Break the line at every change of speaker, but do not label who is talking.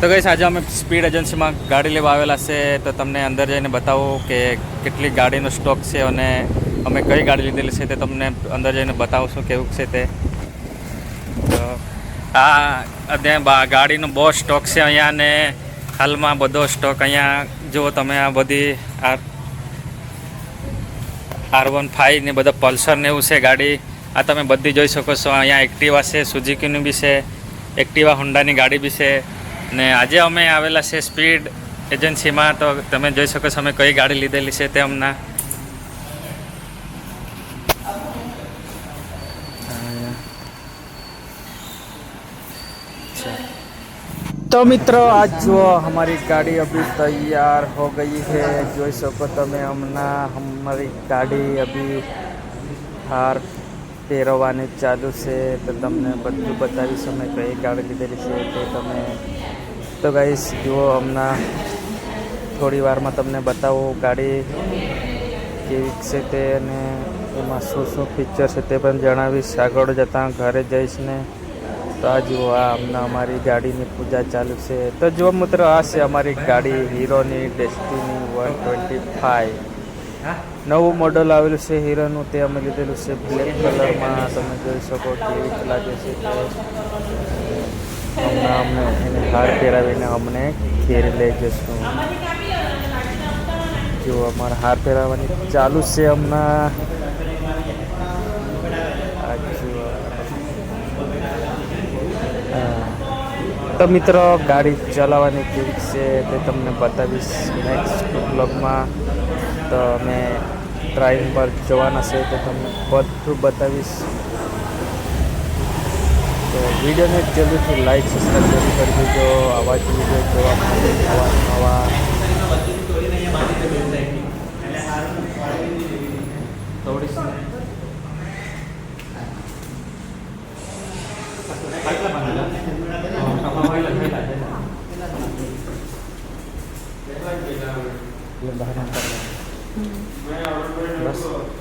તો ગઈ આજે અમે સ્પીડ એજન્સીમાં ગાડી લેવા આવેલા છે. તો તમને અંદર જઈને બતાવો કે કેટલી ગાડીનો સ્ટોક છે અને અમે કઈ ગાડી લીધેલી છે તે તમને અંદર જઈને બતાવશું કેવું છે તે. આ અત્યારે ગાડીનો બહુ સ્ટોક છે અહીંયા ને હાલમાં બધો સ્ટોક અહીંયા જુઓ તમે આ બધી આ આર વન ફાઈવ ને બધા પલ્સર ને એવું છે ગાડી, આ તમે બધી જોઈ શકો છો. અહીંયા એક્ટિવા છે સુઝુકીની બી છે એક્ટિવા હોન્ડાની ગાડી બી છે. ને આજે અમે આવેલા છે સ્પીડ એજન્સીમાં, તો તમે જોઈ શકો છો અમે કઈ ગાડી લીધેલી છે તે અમના. તો મિત્રો આ જુઓ અમારી ગાડી અભી તૈયાર હો ગઈ છે જોઈ શકો તમે હમણાં અમારી ગાડી અભી હાર પહેરવાની ચાલુ છે. તો તમને બધું બતાવીશ અમે કઈ ગાડી લીધેલી છે તો તમે તો ગાઈશ જુઓ હમણાં થોડી વારમાં તમને બતાવો ગાડી કેવી છે તે અને એમાં શું શું ફીચર છે તે પણ જણાવીશ. આગળ જતાં ઘરે જઈશ ને તો આ જુઓ, આ હમણાં અમારી ગાડીની પૂજા ચાલુ છે. તો જુઓ મિત્રો, આ છે અમારી ગાડી હીરોની ડેસ્ટિની વન ટ્વેન્ટી ફાઈવ. નવું મોડલ આવેલું છે હીરોનું, તે અમે લીધેલું છે બ્લેક કલરમાં તમે જોઈ શકો કેવી લાગે છે હમણાં અમને એને હાર પહેરાવીને અમને ઘેર લઈ જશું. જો અમારે હાર પહેરાવવાની ચાલુ છે હમણાં. તો મિત્રો, ગાડી ચલાવવાની કેવી છે તે તમને બતાવીશ નેક્સ્ટ બ્લોગમાં તો અમે ડ્રાઇવિંગ પર જવાના છે તો તમને બધું બતાવીશ. વિડીયોને જલ્દીથી લાઈક સબસ્ક્રાઈબ જરૂર કરી દેજો આવા જ વિડીયો જોવા માટે નવા નવા બસ